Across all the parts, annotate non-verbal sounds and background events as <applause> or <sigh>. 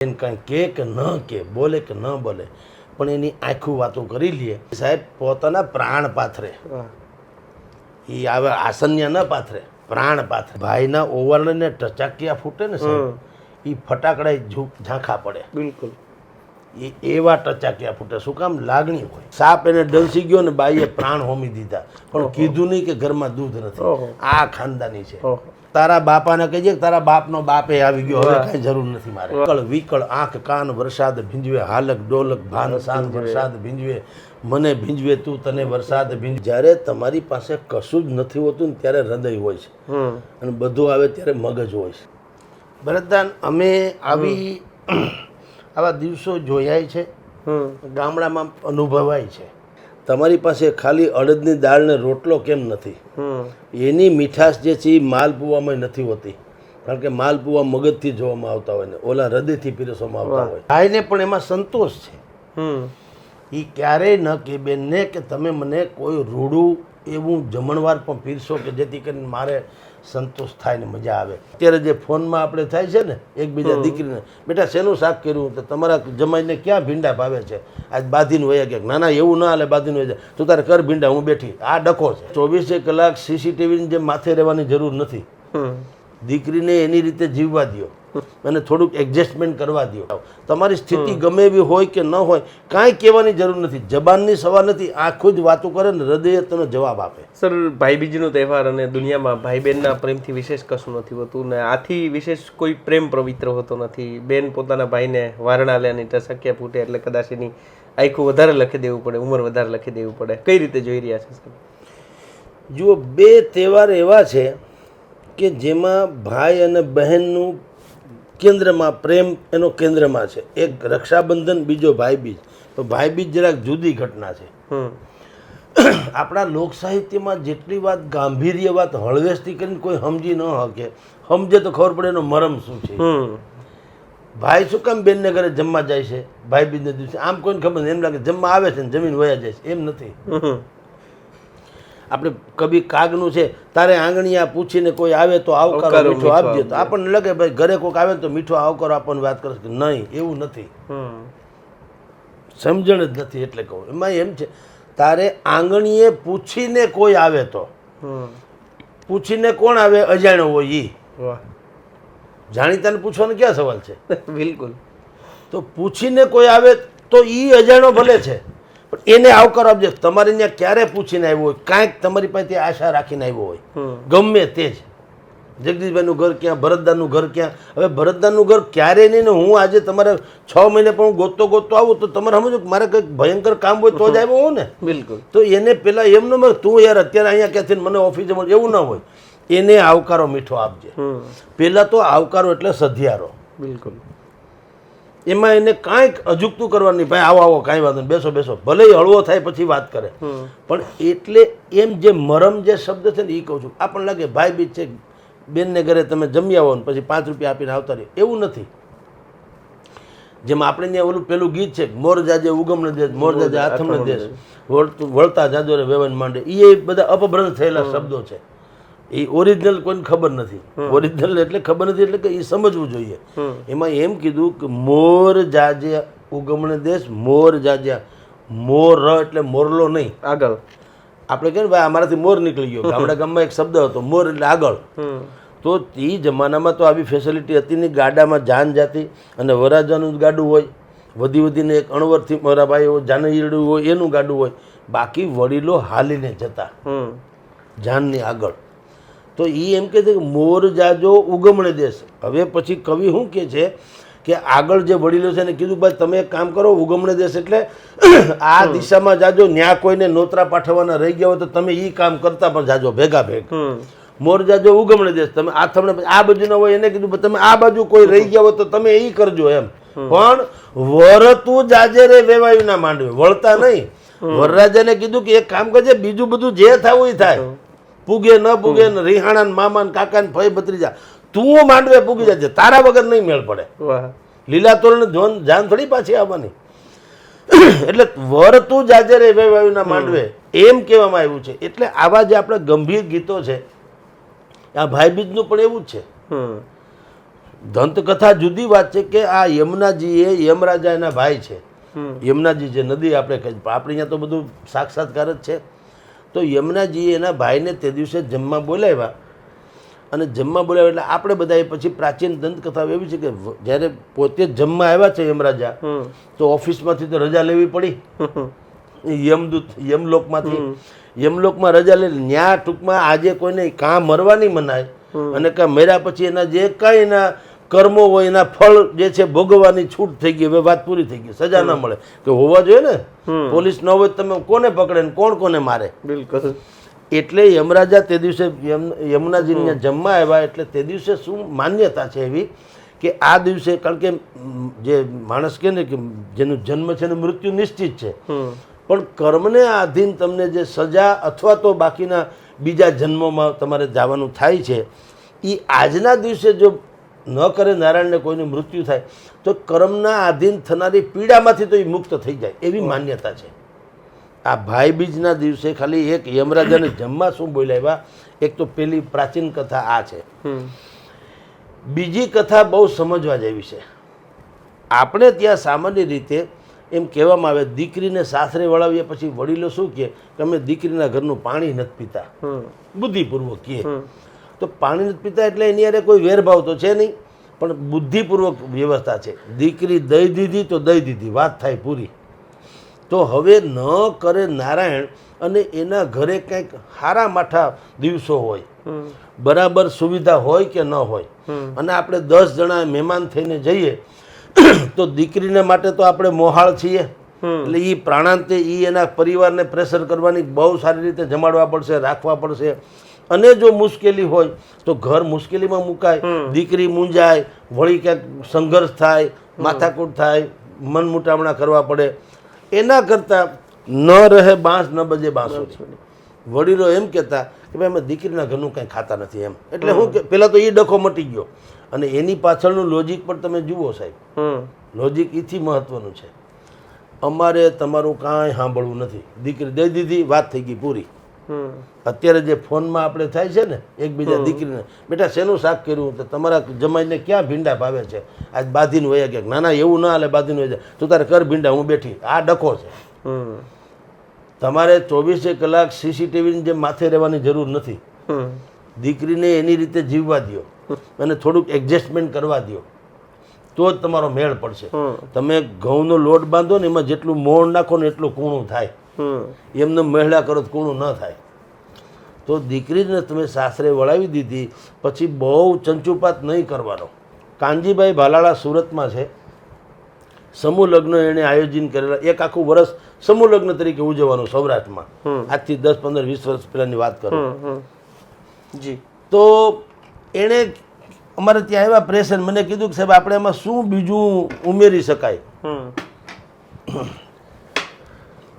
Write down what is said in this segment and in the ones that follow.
એને કાંઈ કે કે ન કે બોલે કે ન બોલે પણ એની આખું વાતો કરી લઈએ. સાહેબ પોતાના પ્રાણ પાથરે. એ આવે આસન્યા ન પાથરે પ્રાણ પાથરે. ભાઈના ઓવરને ટચાકિયા ફૂટે ને સાહેબ એ ફટાકડા ઝાંખા પડે. બિલકુલ. એ એવા ટચાકિયા ફૂટે. શું કામ? લાગણી હોય. સાપ એને ડલસી ગયો ને બાઈએ પ્રાણ હોમી દીધા. પણ કીધું નહીં કે ઘરમાં દૂધ નથી. આ ખાનદાની છે. તારા બાપાને કે તારા બાપનો બાપે આવી ગયો હવે કઈ જરૂર નથી મારે. વિકળ વિકળ આંખ કાન વરસાદ ભીંજવે હાલક ડોલક ભાન સાન વરસાદ ભીંજવે મને ભીંજવે તું તને વરસાદ ભીંજ જ્યારે તમારી પાસે કશું જ નથી હોતું ને ત્યારે હૃદય હોય છે. અને બધું આવે ત્યારે મગજ હોય છે. ભરતદાન અમે આવી આવા દિવસો જોયાય છે. ગામડામાં અનુભવાય છે. તમારી પાસે ખાલી અડદની દાળ ને રોટલો કેમ નથી? એની મીઠાશ જે છે એ માલપુવામાં નથી હોતી. કારણ કે માલપુવા મગજથી જોવામાં આવતા હોય ને ઓલા હૃદયથી પીરસવામાં આવતા હોય. ભાઈને પણ એમાં સંતોષ છે. એ ક્યારેય ન કે બેનને કે તમે મને કોઈ રૂડું એવું જમણવાર પણ પીરશો કે જેથી કરીને મારે સંતોષ થાય ને મજા આવે. અત્યારે જે ફોનમાં આપણે થાય છે ને એકબીજા દીકરીને બેટા શેનું શાક કર્યું? તો તમારા જમાઈને ક્યાં ભીંડા ભાવે છે? આજ બાંધીને વયા ક્યાંક ના ના એવું ના હાલે બાંધીને વયા તું તારે કર ભીંડા હું બેઠી. આ ડખો છે. ચોવીસે કલાક સીસીટીવીની જેમ માથે રહેવાની જરૂર નથી. દીકરીને એની રીતે જીવવા દો અને થોડુંક એડજસ્ટમેન્ટ કરવા દો. તમારી સ્થિતિ ગમે એવી હોય કે ન હોય કાંઈ કહેવાની જરૂર નથી. જબાનની સવાલ નથી આખું જ વાતો કરે ને હૃદય તને જવાબ આપે. સર ભાઈબીજનો તહેવાર અને દુનિયામાં ભાઈ બહેનના પ્રેમથી વિશેષ કશું નથી હોતું ને આથી વિશેષ કોઈ પ્રેમ પવિત્ર હોતો નથી. બેન પોતાના ભાઈને વારણા લે અને ટસક્યા ફૂટે એટલે કદાચ એની આખું વધારે લખી દેવું પડે ઉંમર વધારે લખી દેવું પડે. કઈ રીતે જોઈ રહ્યા છે સર? જુઓ બે તહેવાર એવા છે કે જેમાં ભાઈ અને બહેનનું કેન્દ્રમાં પ્રેમ એનો કેન્દ્રમાં છે. એક રક્ષાબંધન બીજો ભાઈબીજ. તો ભાઈબીજ જરાક જુદી ઘટના છે. આપણા લોક સાહિત્યમાં જેટલી વાત ગાંભીર્ય વાત હળવેશથી કરીને કોઈ સમજી ન શકે સમજે તો ખબર પડે એનો મરમ શું છે. ભાઈ શું કામ બેનને ઘરે જમવા જાય છે? ભાઈ બીજને દિવસે. આમ કોઈને ખબર નહીં. એમ લાગે જમવા આવે છે ને જમીન વયા જાય છે. એમ નથી. આપણે કભી કાગનું છે તારે આંગણીયા પૂછીને કોઈ આવે તો આવકારો મીઠો આપજે તો આપણને લાગે ભાઈ ઘરે કોઈક આવે તો મીઠો આવકારો આપણને વાત કરે કે નહીં એવું નથી. હમ. સમજણ જ નથી એટલે કહું. એમાં એમ છે તારે આંગણીએ પૂછીને કોઈ આવે તો. પૂછીને કોણ આવે? અજાણ્યો હોય ઈ. જાણીતાને પૂછવાનો ક્યાં સવાલ છે? <laughs> બિલકુલ. તો પૂછીને કોઈ આવે તો ઈ અજાણ્યો ભલે છે. પણ એને આવકારો આપજે. તમારે ત્યાં ક્યારે પૂછીને આવ્યો હોય? કાંઈક તમારી પાસે આશા રાખીને આવ્યો હોય. ગમે તે જ. જગદીશભાઈનું ઘર ક્યાં ભરતદાનનું ઘર ક્યાં? હવે ભરતદાનનું ઘર ક્યારે નહીં ને હું આજે તમારે છ મહિને પણ હું ગોતતો ગોતતો આવું તો તમારે સમજો કે મારે કંઈક ભયંકર કામ હોય તો જ આવ્યો હોઉં ને. બિલકુલ. તો એને પહેલાં એમ ન મળે તું યાર અત્યારે અહીંયા ક્યાંથી મને ઓફિસે મળે એવું ના હોય. એને આવકારો મીઠો આપજે. પહેલાં તો આવકારો એટલે સધિયારો. બિલકુલ. એમાં એને કાંઈક અજુકતું કરવાની ભાઈ આવો આવો કાંઈ વાંધો નહીં. બેસો બેસો. ભલે હળવો થાય પછી વાત કરે. પણ એટલે એમ જે મરમ જે શબ્દ છે ને એ કહું છું. આપણને લાગે ભાઈ બીજ છે બેનને ઘરે તમે જમી આવો ને પછી પાંચ રૂપિયા આપીને આવતા રહે. એવું નથી. જેમ આપણે ત્યાં ઓલું પેલું ગીત છે મોર જાજે ઉગમને દેશ મોર જાજે આથમને દેશ વળતું વળતા જાજો રે વેવન માંડે એ બધા અપભ્રંશ થયેલા શબ્દો છે. એ ઓરિજિનલ કોઈને ખબર નથી. ઓરિજિનલ એટલે ખબર નથી એટલે કે એ સમજવું જોઈએ. એમાં એમ કીધું કે મોર જાજે ઉગમણ દેશ મોર જાજ્યા. મોર એટલે મોરલો નહીં. આગળ. આપણે કહે ને ભાઈ અમારાથી મોર નીકળી ગયો. ગામડા <laughs> ગામમાં એક શબ્દ હતો મોર એટલે આગળ. તો તે જમાનામાં તો આવી ફેસિલિટી હતી નહીં ગાડામાં જાન જાતી અને વરાજાનું ગાડું હોય. વધી વધીને એક અણવરથી મારા ભાઈ જાનઈરડું હોય એનું ગાડું હોય. બાકી વડીલો હાલીને જતા. જાનની આગળ. તો એ એમ કહે છે કે મોર જાજો ઉગમણે દેશ. હવે પછી કવિ શું કહે છે કે આગળ જે વડીલો છે એને કીધું ભાઈ તમે એક કામ કરો ઉગમણે દેશ એટલે આ દિશામાં જાજો ન્યા કોઈને નોતરા પાઠવવાના રહી ગયા હોય તો તમે એ કામ કરતા પણ જાજો ભેગા ભેગ. મોર જાજો ઉગમણે દેશ. તમે આ તમને આ બાજુ ના હોય એને કીધું તમે આ બાજુ કોઈ રહી ગયા હોય તો તમે એ કરજો એમ. પણ વરતું જાજે રે વેવાયું ના માંડવે. વળતા નહીં. વરરાજાને કીધું કે એક કામ કરજે બીજું બધું જે થવું એ થાય. પૂગે ન પૂગે ને રિહાણા ને મામા ને કાકા ને ભાઈ ભત્રીજા તું માંડવે પૂગી છે તારા વગર નહીં મેળ પડે. લીલા તોરણ જોન જાન થોડી પાછી આવવાની. એટલે વર તું જાજે રે વેવાયુના માંડવે એમ કહેવામાં આવ્યું છે. એટલે આવા જે આપણે ગંભીર ગીતો છે આ ભાઈબીજનું પણ એવું જ છે. દંતકથા જુદી વાત છે કે આ યમુનાજીએ યમરાજા એના ભાઈ છે. યમુનાજી જે નદી આપણે કહીએ આપણે અહીંયા તો બધું સાક્ષાત્કાર જ છે. તો યમુનાજીએ એના ભાઈને તે દિવસે જમવા બોલાવ્યા. અને જમવા બોલાવ્યા એટલે આપણે બધાએ પછી પ્રાચીન દંતકથાઓ એવી છે કે જ્યારે પોતે જમવા આવ્યા છે યમરાજા તો ઓફિસમાંથી તો રજા લેવી પડી. યમદૂત યમલોકમાંથી. યમલોકમાં રજા લે ન્યા ટૂંકમાં આજે કોઈને કાં મરવા નહીં મનાય. અને કાં મર્યા પછી એના જે કાંઈ એના કર્મો હોય એના ફળ જે છે ભોગવવાની છૂટ થઈ ગઈ હવે વાત પૂરી થઈ ગઈ સજા ના મળે. કે હોવા જોઈએ ને? પોલીસ ન હોય તમે કોને પકડે ને કોણ કોને મારે? બિલકુલ. એટલે યમરાજા તે દિવસે યમ યમુનાજીને જમવા આવ્યા એટલે તે દિવસે શું માન્યતા છે એવી કે આ દિવસે કારણ કે જે માણસ કહે ને કે જેનું જન્મ છે ને મૃત્યુ નિશ્ચિત છે. પણ કર્મને આધીન તમને જે સજા અથવા તો બાકીના બીજા જન્મોમાં તમારે જવાનું થાય છે એ આજના દિવસે જો ન કરે નારાયણને કોઈનું મૃત્યુ થાય તો કર્મના આધીન થનારી પીડામાંથી તો એ મુક્ત થઈ જાય એવી માન્યતા છે. આ ભાઈબીજના દિવસે ખાલી એક યમરાજાને જમવા શું બોલાવ્યા એક તો પેલી પ્રાચીન કથા આ છે. બીજી કથા બહુ સમજવા જેવી છે. આપણે ત્યાં સામાન્ય રીતે એમ કહેવામાં આવે દીકરીને સાસરે વળાવીએ પછી વડીલો શું કહે? કે અમે દીકરીના ઘરનું પાણી નથી પીતા. બુદ્ધિપૂર્વક કહે. તો પાણી નથી પીતા એટલે એની અરે કોઈ વેરભાવ તો છે નહીં. પણ બુદ્ધિપૂર્વક વ્યવસ્થા છે. દીકરી દઈ દીધી તો દઈ દીધી. વાત થાય પૂરી. તો હવે ન કરે નારાયણ અને એના ઘરે કંઈક હારા માઠા દિવસો હોય. બરાબર સુવિધા હોય કે ન હોય. અને આપણે દસ જણા મહેમાન થઈને જઈએ <clears throat> તો દીકરીને માટે તો આપણે મોહાળ છીએ. એટલે એ પ્રાણાંતે એ એના પરિવારને પ્રેશર કરવાની બહુ સારી રીતે જમાડવા પડશે રાખવા પડશે. અને જો મુશ્કેલી હોય તો ઘર મુશ્કેલીમાં મુકાય દીકરી મૂંઝાય વળી ક્યાંક સંઘર્ષ થાય માથાકૂટ થાય મન મુટામણા કરવા પડે. એના કરતાં ન રહે બાંસ ન બજે બાંસો. વડીલો એમ કહેતા કે ભાઈ અમે દીકરીના ઘરનું કંઈ ખાતા નથી એમ. એટલે હું કે પહેલાં તો એ ડખો મટી ગયો. અને એની પાછળનું લોજિક પણ તમે જુઓ સાહેબ. લોજિક એથી મહત્વનું છે. અમારે તમારું કાંઈ સાંભળવું નથી. દીકરી દઈ દીધી વાત થઈ ગઈ પૂરી. અત્યારે જે ફોનમાં આપણે થાય છે ને એકબીજા દીકરીને બેટા શેનું શાક કર્યું? તો તમારા જમાઈને ક્યાં ભીંડા ભાવે છે? આજ બાંધીને વયા ક્યાંક ના ના એવું ના હાલે બાંધીને વયા તું તારે કર ભીંડા હું બેઠી. આ ડખો છે. તમારે ચોવીસે કલાક સીસીટીવીની જેમ માથે રહેવાની જરૂર નથી. દીકરીને એની રીતે જીવવા દ્યો. અને થોડુંક એડજસ્ટમેન્ટ કરવા દ્યો. તો જ તમારો મેળ પડશે. તમે ઘઉંનો લોટ બાંધો ને એમાં જેટલું મોણ નાખો ને એટલું કૂણું થાય. એમને મહિલા કરો તો કોણું ન થાય. તો દીકરીને તમે સાસરે વળાવી દીધી પછી બહુ ચંચુપાત નહીં કરવાનો. કાનજીભાઈ ભાલાળા સુરતમાં છે. સમૂહ લગ્ન એણે આયોજન કરેલા. એક આખું વર્ષ સમૂહ લગ્ન તરીકે ઉજવવાનું સૌરાષ્ટ્રમાં. આજથી દસ પંદર વીસ વર્ષ પહેલાંની વાત કરો. જી. તો એણે અમારે ત્યાં આવ્યા પ્રેશર મને કીધું કે સાહેબ આપણે એમાં શું બીજું ઉમેરી શકાય?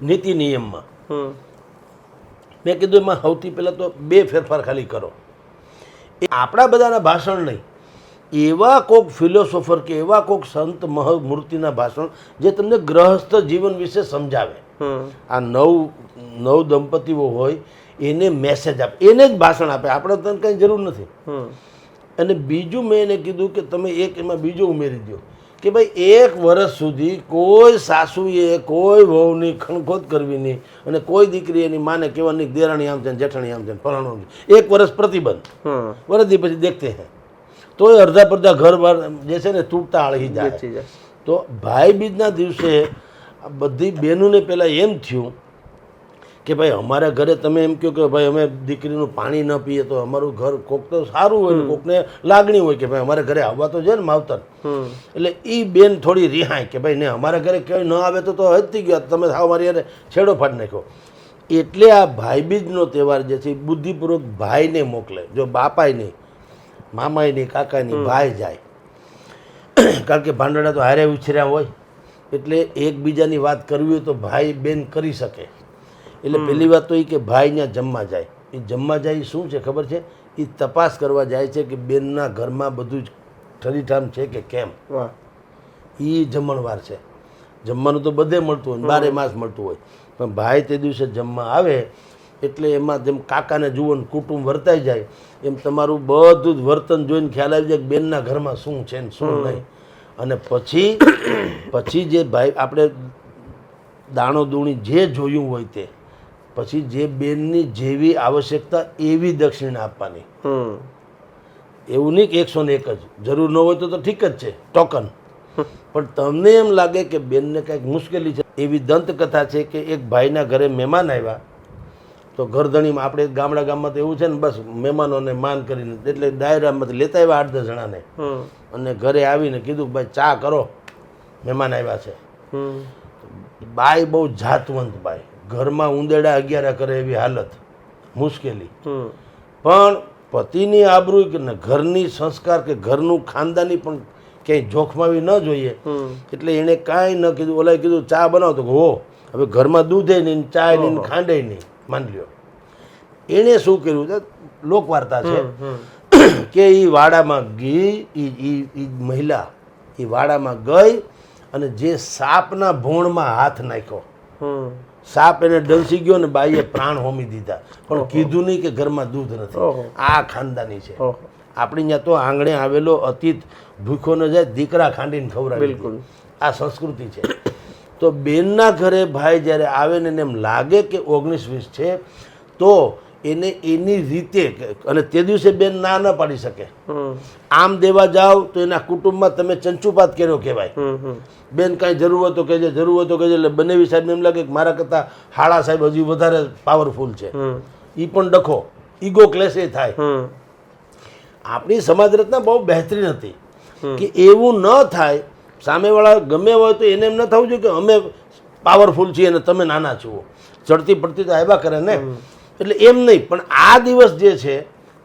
નીતિ નિયમમાં. મેં કીધું એમાં સૌથી પહેલાં તો બે ફેરફાર ખાલી કરો. એ આપણા બધાના ભાષણ નહીં. એવા કોક ફિલોસોફર કે એવા કોક સંત મહામૂર્તિના ભાષણ જે તમને ગ્રહસ્થ જીવન વિશે સમજાવે. આ નવ નવ દંપતીઓ હોય એને મેસેજ આપે. એને જ ભાષણ આપે. આપણે તને કંઈ જરૂર નથી. અને બીજું મેં એને કીધું કે તમે એક એમાં બીજું ઉમેરી દો કે ભાઈ એક વર્ષ સુધી કોઈ સાસુએ કોઈ વહુની ખણખોદ કરવી નહીં. અને કોઈ દીકરી એની માને કહેવાની નહીં દેરાણી આમ છે જેઠાણી આમ છે ફલાણું. એક વર્ષ પ્રતિબંધ. હમ વરદી પછી દેખતે હે. તોય અડધા પડધા ઘર બહાર જે છે ને તૂટતા આળી જાય. તો ભાઈ બીજના દિવસે બધી બહેનોને પહેલાં એમ થયું કે ભાઈ અમારા ઘરે તમે એમ કહો કે ભાઈ અમે દીકરીનું પાણી ન પીએ તો અમારું ઘર કોક તો સારું હોય કોકને લાગણી હોય કે ભાઈ અમારા ઘરે આવવા તો છે ને માવતર. એટલે એ બેન થોડી રિહાય કે ભાઈ ને અમારા ઘરે ક્યાંય ન આવે તો તો હજતી ગયા. તમે સાવ મારી યારે છેડો ફાડી નાખ્યો. એટલે આ ભાઈબીજનો તહેવાર જે છે એ બુદ્ધિપૂર્વક ભાઈને મોકલે. જો બાપાય નહીં મામાય નહીં કાકાય નહીં ભાઈ જાય. <clears throat> કારણ કે ભાંડડા તો હારે ઉછર્યા હોય. એટલે એકબીજાની વાત કરવી હોય તો ભાઈ બેન કરી શકે. એટલે પહેલી વાત તો એ કે ભાઈ ત્યાં જમવા જાય. એ જમવા જાય એ શું છે ખબર છે? એ તપાસ કરવા જાય છે કે બેનના ઘરમાં બધું જ ઠરીઠામ છે કે કેમ? એ જમણવાર છે. જમવાનું તો બધે મળતું હોય બારે માસ મળતું હોય. પણ ભાઈ તે દિવસે જમવા આવે એટલે એમાં જેમ કાકાને જુઓ ને કુટુંબ વર્તાઈ જાય એમ તમારું બધું જ વર્તન જોઈને ખ્યાલ આવી જાય કે બેનના ઘરમાં શું છે ને શું નહીં. અને પછી <coughs> પછી જે ભાઈ આપણે દાણો દૂણી જે જોયું હોય તે પછી જે બેનની જેવી આવશ્યકતા એવી દક્ષિણા આપવાની. હમ. એવું નહીં કે એકસો ને એક જ. જરૂર ન હોય તો તો ઠીક જ છે. ટોકન. પણ તમને એમ લાગે કે બેનને કંઈક મુશ્કેલી છે? એવી દંતકથા છે કે એક ભાઈના ઘરે મહેમાન આવ્યા. તો ઘરધણીમાં આપણે ગામડા ગામમાં તો એવું છે ને બસ મહેમાનોને માન કરીને એટલે ડાયરામાંથી લેતા આવ્યા આઠ દસ જણાને. અને ઘરે આવીને કીધું કે ભાઈ ચા કરો. મહેમાન આવ્યા છે. બાય બાઈ બહુ જાતવંત બાઈ. ઘરમાં ઉંદેડા અગિયાર કરે એવી હાલત. મુશ્કેલી. પણ પતિની આબરૂ કે ઘરની સંસ્કાર કે ઘરનું ખાનદાની પણ ક્યાંય જોખમાવી ન જોઈએ. એટલે એણે કાંઈ ન કીધું. ઓલાએ કીધું ચા બનાવો. તો હો હવે ઘરમાં દૂધે નહીં ચા નહીં ખાંડે નહીં. માની લ્યો. એણે શું કર્યું? છે લોકવાર્તા છે. <clears throat> કે એ વાડામાં ગઈ એ મહિલા એ વાડામાં ગઈ અને જે સાપના ભોણમાં હાથ નાખ્યો. સાપ એને ડંસી ગયો ને બાઈએ પ્રાણ હોમી દીધા. પણ કીધું નહીં કે ઘરમાં દૂધ નથી. આ ખાનદાની છે. આપણી ત્યાં તો આંગણે આવેલો અતીત ભૂખો ન જાય દીકરા ખાંડીને ખવડાવી બિલકુલ. આ સંસ્કૃતિ છે. તો બેનના ઘરે ભાઈ જ્યારે આવે ને એને એમ લાગે કે ઓગણીસ વીસ છે તો એને એની રીતે અને તે દિવસે બેન ના ના પાડી શકે. આમ દેવા જાઓ તો એના કુટુંબમાં તમે ચંચુપાત કર્યો કહેવાય. બેન કાંઈ જરૂર હોય તો કહેજે જરૂર હોય તો કહેજે. એટલે બંનેવી સાહેબને એમ લાગે કે મારા કરતાં હાળા સાહેબ હજી વધારે પાવરફુલ છે. એ પણ ડખો. ઈગો ક્લેશ એ થાય. આપણી સમાજ રચના બહુ બહેતરીન હતી. કે એવું ન થાય સામેવાળા ગમે હોય તો એને એમ ન થવું જોઈએ કે અમે પાવરફુલ છીએ અને તમે નાના છો. ચડતી પડતી તો આવ્યા કરે ને. એટલે એમ નહીં પણ આ દિવસ જે છે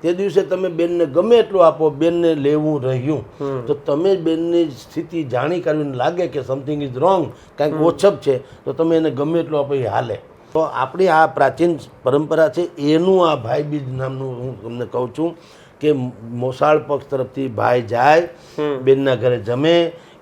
તે દિવસે તમે બેનને ગમે એટલું આપો બેનને લેવું રહ્યું તો તમે બેનની સ્થિતિ જાણી કરીને લાગે કે સમથિંગ ઇઝ રોંગ કાંઈક ઓછપ છે તો તમે એને ગમે એટલું આપો એ હાલે. તો આપણી આ પ્રાચીન પરંપરા છે એનું આ ભાઈબીજ નામનું હું તમને કહું છું કે મોસાળ પક્ષ તરફથી ભાઈ જાય બેનના ઘરે જમે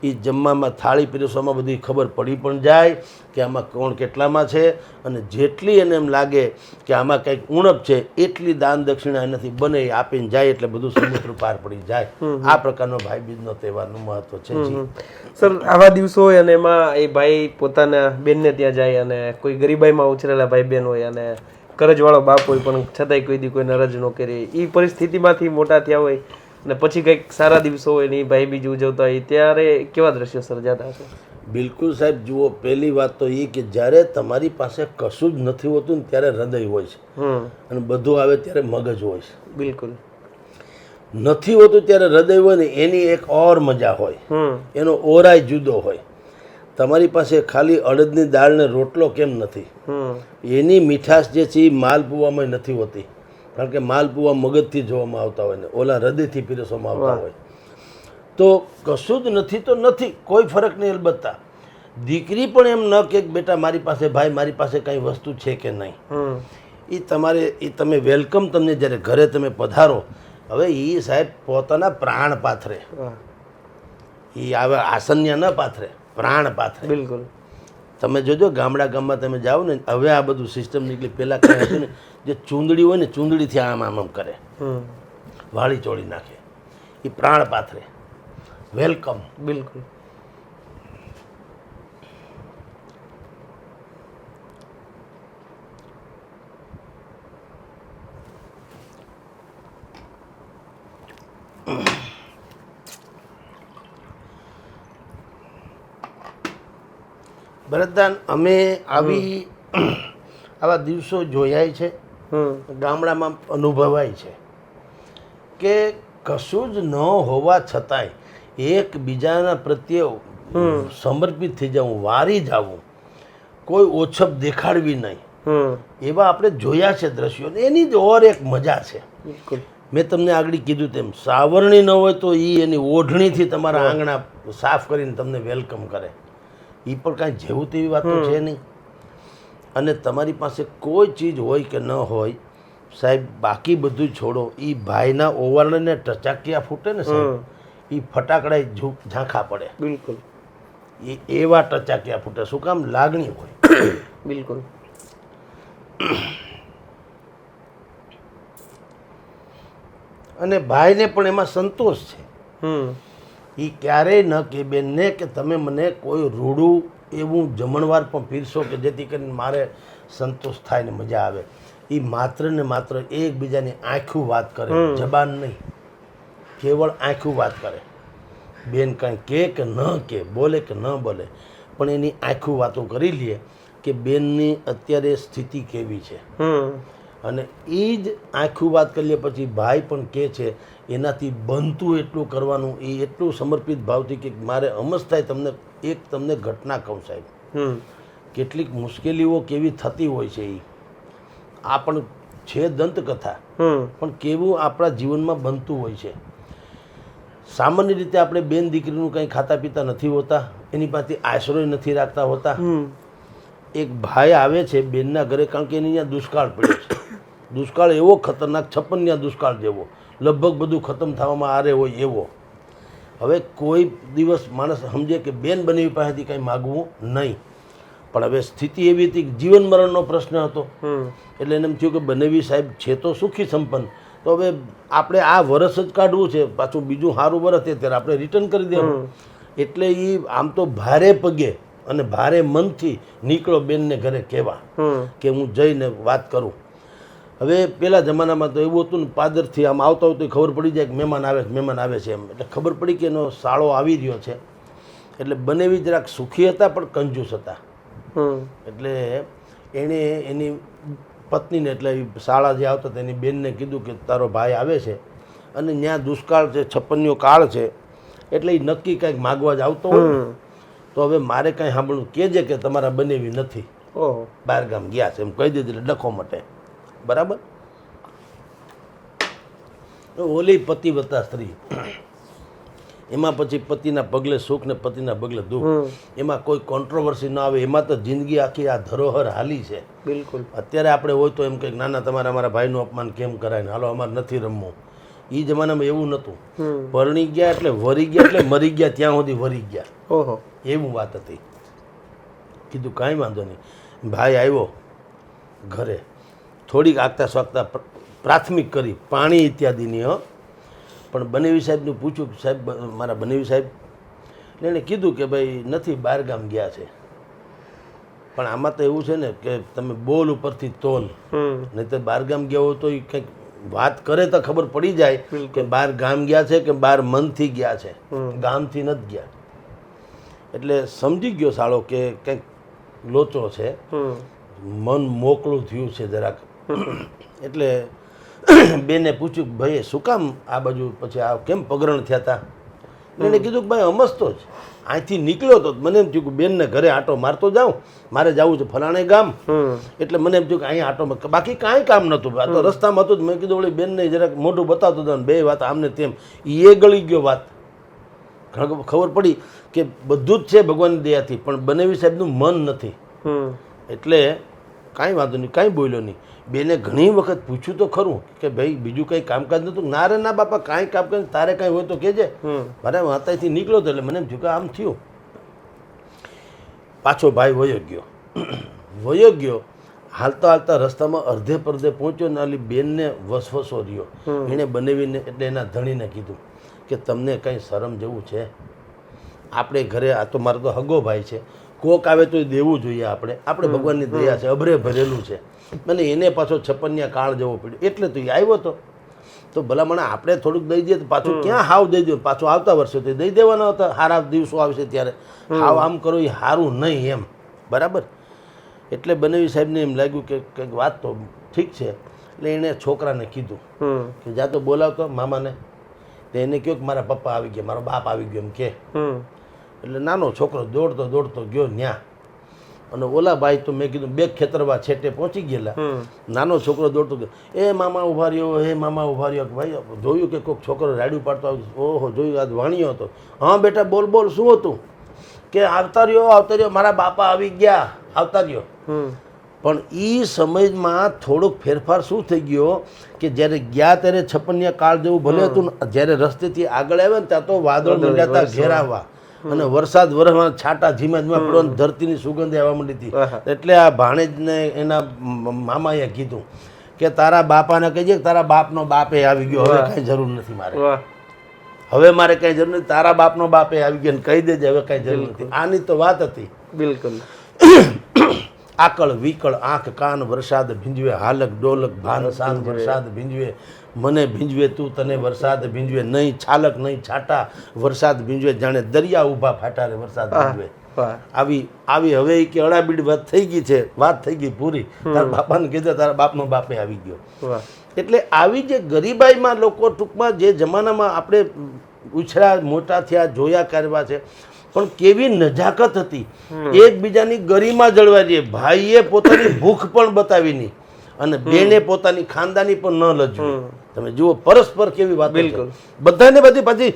એ જમવામાં થાળી પીરસવામાં બધી ખબર પડી પણ જાય કે આમાં કોણ કેટલામાં છે અને જેટલી એને એમ લાગે કે આમાં કંઈક ઉણપ છે એટલી દાન દક્ષિણા એનાથી બને એ આપીને જાય એટલે બધું સમુદ્ર પાર પડી જાય. આ પ્રકારનો ભાઈબીજનો તહેવારનું મહત્વ છે સર આવા દિવસો હોય અને એમાં એ ભાઈ પોતાના બેનને ત્યાં જાય અને કોઈ ગરીબાઈમાં ઉછરેલા ભાઈ બેન હોય અને કરજવાળો બાપ હોય પણ છતાંય કોઈ દી કોઈને રજ ન કરે. એ પરિસ્થિતિમાંથી મોટા થયા હોય અને પછી કંઈક સારા દિવસો હોય ને ભાઈ બીજ ઉજવતા હોય ત્યારે કેવા દ્રશ્યો સર્જાતા હશે? બિલકુલ સાહેબ જુઓ પહેલી વાત તો એ કે જ્યારે તમારી પાસે કશું જ નથી હોતું ને ત્યારે હૃદય હોય છે. અને બધું આવે ત્યારે મગજ હોય છે. બિલકુલ. નથી હોતું ત્યારે હૃદય હોય ને એની એક ઓર મજા હોય. એનો ઓરાય જુદો હોય. તમારી પાસે ખાલી અડદની દાળને રોટલો કેમ નથી? એની મીઠાશ જે છે એ માલપુવામાં નથી હોતી. કારણ કે માલપુવા મગજથી જોવામાં આવતા હોય ને ઓલા હૃદયથી પીરસવામાં આવતા હોય. તો કશું જ નથી તો નથી કોઈ ફરક નહીં અલબત્તા. દીકરી પણ એમ ન કે બેટા મારી પાસે ભાઈ મારી પાસે કંઈ વસ્તુ છે કે નહીં. એ તમારે એ તમે વેલકમ તમને જ્યારે ઘરે તમે પધારો હવે એ સાહેબ પોતાના પ્રાણ પાથરે. એ આવે આસન્ય ન પાથરે પ્રાણ પાથરે. બિલકુલ. તમે જોજો ગામડા ગામમાં તમે જાઓ ને હવે આ બધું સિસ્ટમ નીકળી પહેલાં કંઈ હતું ને જે ચૂંદડી હોય ને ચૂંદડીથી આમ આમ આમ કરે. વાળી ચોળી નાખે. એ પ્રાણ પાથરે. વેલકમ. બિલકુલ. ભરતદાન અમે આવી આવા દિવસો જોયા છે. ગામડામાં અનુભવાય છે કે કશું જ ન હોવા છતાંય એકબીજાના પ્રત્યે સમર્પિત થઈ જવું વારી જવું કોઈ ઓછપ દેખાડવી નહીં. એવા આપણે જોયા છે દ્રશ્યો ને એની જ ઓર એક મજા છે. મેં તમને આગળ કીધું તેમ સાવરણી ન હોય તો એ એની ઓઢણીથી તમારા આંગણા સાફ કરીને તમને વેલકમ કરે. એ પણ કાંઈ જેવું તેવી વાત તો છે નહીં. અને તમારી પાસે કોઈ ચીજ હોય કે ન હોય સાહેબ બાકી બધું છોડો. એ ભાઈના ઓવાળને ટચાકિયા ફૂટે ને સાહેબ એ ફટાકડા ઝાંખા પડે. બિલકુલ. એ એવા ટચાકિયા ફૂટે. શું કામ? લાગણી હોય. <coughs> બિલકુલ. અને ભાઈને પણ એમાં સંતોષ છે. એ ક્યારેય ન કે બેનને કે તમે મને કોઈ રૂડું એવું જમણવાર પણ પીરશો કે જેથી કરીને મારે સંતોષ થાય ને મજા આવે. એ માત્ર ને માત્ર એકબીજાની આંખું વાત કરે જબાન નહીં. કેવળ આંખું વાત કરે. બેન કાંઈ કે કે ન કે બોલે કે ન બોલે પણ એની આંખું વાતો કરી લઈએ કે બેનની અત્યારે સ્થિતિ કેવી છે. અને એ જ આખું વાત કરીએ પછી ભાઈ પણ કહે છે એનાથી બનતું એટલું કરવાનું એ એટલું સમર્પિત ભાવથી કે મારે અમસ થાય તમને એક તમને ઘટના કહું સાહેબ. હમ. કેટલીક મુશ્કેલીઓ કેવી થતી હોય છે એ આ પણ છે દંતકથા. હમ. પણ કેવું આપણા જીવનમાં બનતું હોય છે. સામાન્ય રીતે આપણે બેન દીકરીનું કંઈ ખાતા પીતા નથી હોતા એની પાસે આશરોય નથી રાખતા હોતા. એક ભાઈ આવે છે બેનના ઘરે કારણ કે એની દુષ્કાળ પડ્યો છે. દુષ્કાળ એવો ખતરનાક છપ્પનિયા દુષ્કાળ જેવો. લગભગ બધું ખતમ થવામાં આરે હોય એવો. હવે કોઈ દિવસ માણસ સમજે કે બેન બનેવી પાસેથી કંઈ માગવું નહીં. પણ હવે સ્થિતિ એવી હતી કે જીવન મરણનો પ્રશ્ન હતો. એટલે એને એમ થયું કે બનેવી સાહેબ છે તો સુખી સંપન્ન. તો હવે આપણે આ વરસ જ કાઢવું છે પાછું બીજું સારું વરસ છે ત્યારે આપણે રિટર્ન કરી દેવાનું. એટલે એ આમ તો ભારે પગે અને ભારે મનથી નીકળો બેનને ઘરે કહેવા કે હું જઈને વાત કરું. હવે પહેલા જમાનામાં તો એવું હતું ને પાદરથી આમ આવતા હોય તો ખબર પડી જાય કે મહેમાન આવે મહેમાન આવે છે એમ. એટલે ખબર પડી કે એનો સાળો આવી રહ્યો છે. એટલે બનેવી જરાક સુખી હતા પણ કંજૂસ હતા. હમ. એટલે એણે એની પત્નીને એટલે શાળા જે આવતા તેની બેનને કીધું કે તારો ભાઈ આવે છે અને ત્યાં દુષ્કાળ છે છપ્પનીઓ કાળ છે એટલે એ નક્કી કંઈક માગવા જ આવતો હોય તો હવે મારે કાંઈ સાંભળવું કહેજે કે તમારા બનેવી નથી. બહાર ગામ ગયા છે એમ કહી દીધું એટલે ડખો મટે. બરાબર? ઓલી પતિ વત્તા સ્ત્રી. એમાં પછી પતિના પગલે સુખ ને પતિના પગલે દુઃખ. એમાં કોઈ કોન્ટ્રોવર્સી ન આવે એમાં તો જિંદગી આખી આ ધરોહર હાલી છે. બિલકુલ. અત્યારે આપણે હોય તો એમ કંઈક નાના તમારા અમારા ભાઈનું અપમાન કેમ કરાય ને? હાલો અમારે નથી રમવું. એ જમાનામાં એવું નહોતું. પરણી ગયા એટલે વરી ગયા એટલે મરી ગયા ત્યાં સુધી વરી ગયા. ઓહો. એવું વાત હતી. કીધું કાંઈ વાંધો નહીં. ભાઈ આવ્યો ઘરે. થોડીક આગતા સ્વાગતા પ્રાથમિક કરી પાણી ઇત્યાદિની હં. પણ બનેવી સાહેબનું પૂછ્યું કે સાહેબ મારા બનેવી સાહેબ એટલે એણે કીધું કે ભાઈ નથી બહારગામ ગયા છે. પણ આમાં તો એવું છે ને કે તમે બોલ ઉપરથી તોલ. નહીં તો બહારગામ ગયા હોય તો એ કંઈક વાત કરે તો ખબર પડી જાય કે બહાર ગામ ગયા છે કે બહાર મનથી ગયા છે. ગામથી નથી ગયા. એટલે સમજી ગયો સાળો કે કંઈક લોચો છે. મન મોકળું થયું છે જરાક. એટલે બેને પૂછ્યું કે ભાઈ શું કામ આ બાજુ પછી આ કેમ પગરણ થયા હતા એણે કીધું કે ભાઈ અમસ્તો જ. અહીંથી નીકળ્યો તો મને એમ થયું કે બેનને ઘરે આટો મારતો જાઉં. મારે જવું છે ફલાણે ગામ. એટલે મને એમ થયું કે અહીંયા આટો બાકી કાંઈ કામ નહોતું. આ તો રસ્તામાં હતું જ. મેં કીધું ઓળી બેનને જરાક મોઢું બતાવતો હતો ને બે વાત આમને તેમ. એ ગળી ગયો વાત. ખબર પડી કે બધું જ છે ભગવાનની દયાથી પણ બનેવી સાહેબનું મન નથી. એટલે કાંઈ વાંધો નહીં કાંઈ બોલ્યો નહીં. બેને ઘણી વખત પૂછ્યું તો ખરું કે ભાઈ બીજું કંઈ કામકાજ નહોતું ના રે ના બાપા કાંઈ કામકાજ તારે કાંઈ હોય તો કહેજે મારે વાતાથી નીકળો તો એટલે મને એમ થયું કે આમ થયું. પાછો ભાઈ વયો ગયો. વયો ગયો. હાલતા હાલતા રસ્તામાં અડધે પરધે પહોંચ્યો ને આલી બેનને વસવસો રહ્યો. એણે બનાવીને એટલે એના ધણીને કીધું કે તમને કંઈ શરમ જેવું છે? આપણે ઘરે આ તો મારો તો હગો ભાઈ છે. કોક આવે તો દેવું જોઈએ આપણે. આપણે ભગવાનની દયા છે અભરે ભરેલું છે. અને એને પાછો છપ્પનિયા કાળ જવો પડ્યો. એટલે તો એ આવ્યો હતો તો ભલામણ આપણે થોડુંક દઈ દઈએ તો પાછું ક્યાં હાવ દઈ દો પાછું આવતા વર્ષે તો દઈ દેવાના હતા. સારા દિવસો આવશે ત્યારે. હાવ આમ કરો એ સારું નહીં એમ. બરાબર? એટલે બનેવી સાહેબને એમ લાગ્યું કે કંઈક વાત તો ઠીક છે. એટલે એણે છોકરાને કીધું કે જા તો બોલાવતો મામાને. તો એને કહ્યું કે મારા પપ્પા આવી ગયા મારો બાપ આવી ગયો એમ કે. એટલે નાનો છોકરો દોડતો દોડતો ગયો ન્યા. અને ઓલા ભાઈ તો મેં કીધું બે ખેતરવા છેટે પહોંચી ગયેલા. નાનો છોકરો દોડતો ગયો. એ મામા ઊભા રહ્યો હે મામા ઊભા રહ્યો. કે ભાઈ જોયું કે કોઈક છોકરો રાડ્યું પાડતો આવ્યો ઓહો જોયું આ વાણિયો હતો. હા બેટા બોલ બોલ શું હતું? કે આવતા રહ્યો આવતા રહ્યો મારા બાપા આવી ગયા. આવતા રહ્યો. પણ એ સમયમાં થોડોક ફેરફાર શું થઈ ગયો કે જ્યારે ગયા ત્યારે છપ્પનિયા કાળ જેવું ભલે હતું ને જ્યારે રસ્તેથી આગળ આવ્યા ને ત્યાં તો વાદળ મંડ્યા હતા ઘેરાવા અને વરસાદ વરસમાં છાંટા ધીમા ધીમા પડવા ધરતીની સુગંધ આવવા માંડી હતી. એટલે આ ભાણેજને એના મામાએ કીધું કે તારા બાપાને કહીજે તારા બાપનો બાપે આવી ગયો. હવે કાંઈ જરૂર નથી મારે. હવે મારે કાંઈ જરૂર નથી. તારા બાપનો બાપે આવી ગયો ને કહી દેજે હવે કાંઈ જરૂર નથી. આની તો વાત હતી. બિલકુલ. <coughs> આકળ વિકળ આંખ કાન વરસાદ ભીંજવે હાલક ડોલક ભાન વરસાદ ભીંજવે. મને ભીંજવે તું તને વરસાદ ભીંજવે નહીં છાલક નહીં છાટા વરસાદ ભીંજવે જાણે દરિયા ઊભા ફાટા રે વરસાદ ભીંજવે. આવી આવી હવે કે અડાબીડ વાત થઈ ગઈ છે વાત થઈ ગઈ પૂરી. તારા બાપાને કીધું તારા બાપનો બાપે આવી ગયો. એટલે આવી જે ગરીબાઈમાં લોકો ટૂંકમાં જે જમાનામાં આપણે ઉછળ્યા મોટા થયા જોયા કરવા છે પણ કેવી નજાકત હતી. એકબીજાની ગરિમા જળવાઈ રહી. ભાઈએ પોતાની ભૂખ પણ બતાવી નહીં અને બેને પોતાની ખાનદાની પણ ન લજવી. તમે જુઓ પરસ્પર કેવી વાત બિલકુલ. બધાને બધી પછી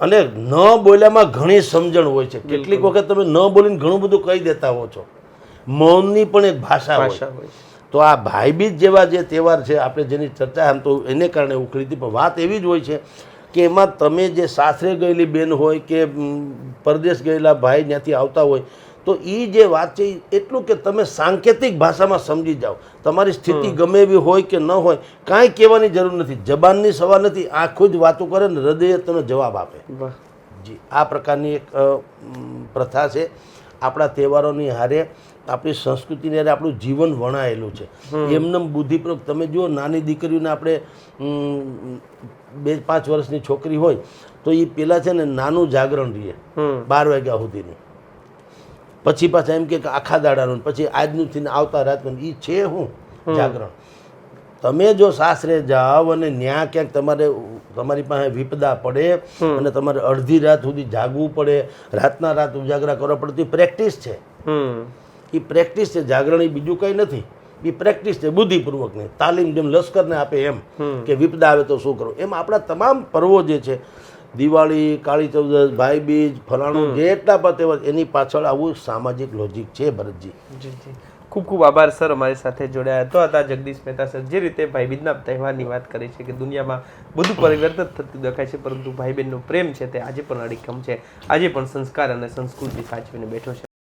અને ન બોલ્યામાં ઘણી સમજણ હોય છે. કેટલીક વખત તમે ન બોલીને ઘણું બધું કહી દેતા હો છો. મૌનની પણ એક ભાષા હોય. તો આ ભાઈબીજ જેવા જે તહેવાર છે આપણે જેની ચર્ચા આમ તો એને કારણે ઉખડી હતી પણ વાત એવી જ હોય છે કે એમાં તમે જે સાસરે ગયેલી બેન હોય કે પરદેશ ગયેલા ભાઈ ત્યાંથી આવતા હોય તો એ જે વાત છે એટલું કે તમે સાંકેતિક ભાષામાં સમજી જાઓ. તમારી સ્થિતિ ગમે એવી હોય કે ન હોય કાંઈ કહેવાની જરૂર નથી. જબાનની સવાલ નથી આખું જ વાતો કરે ને હૃદય તમને જવાબ આપે. જી આ પ્રકારની એક પ્રથા છે. આપણા તહેવારોની હારે આપણી સંસ્કૃતિને હારે આપણું જીવન વણાયેલું છે. એમનેમ બુદ્ધિપૂર્વક તમે જુઓ નાની દીકરીઓને આપણે બે પાંચ વર્ષની છોકરી હોય તો એ પેલા છે ને નાનું જાગરણ રહીએ બાર વાગ્યા સુધીનું. પછી પાછા એમ કે આખા દાડાનું પછી આજનું થઈને આવતા રાતનું એ છે હું જાગરણ. તમે જો સાસરે જાઓ અને ન્યા ક્યાંક તમારે તમારી પાસે વિપદા પડે અને તમારે અડધી રાત સુધી જાગવું પડે રાતના રાત ઉજાગરા કરવા પડે તો પ્રેક્ટિસ છે. હમ. એ પ્રેક્ટિસ છે જાગરણ એ બીજું કંઈ નથી. એ પ્રેક્ટિસ છે બુદ્ધિપૂર્વકની. તાલીમ જેમ લશ્કરને આપે એમ કે વિપદા આવે તો શું કરવું? એમ આપણા તમામ પર્વો જે છે દિવાળી કાળી ચૌદશ ભાઈ બીજ ફલાણું જેટલા પણ તહેવાર એની પાછળ આવું સામાજિક લોજિક છે ભરતજી. ખૂબ ખૂબ આભાર સર અમારી સાથે જોડાયા. તો હતા જગદીશ મહેતા સર જે રીતે ભાઈ બીજના તહેવારની વાત કરી છે કે દુનિયામાં બધું પરિવર્તન થતું દેખાય છે પરંતુ ભાઈ બહેનનો પ્રેમ છે તે આજે પણ અડીખમ છે. આજે પણ સંસ્કાર અને સંસ્કૃતિ સાચવીને બેઠો છે.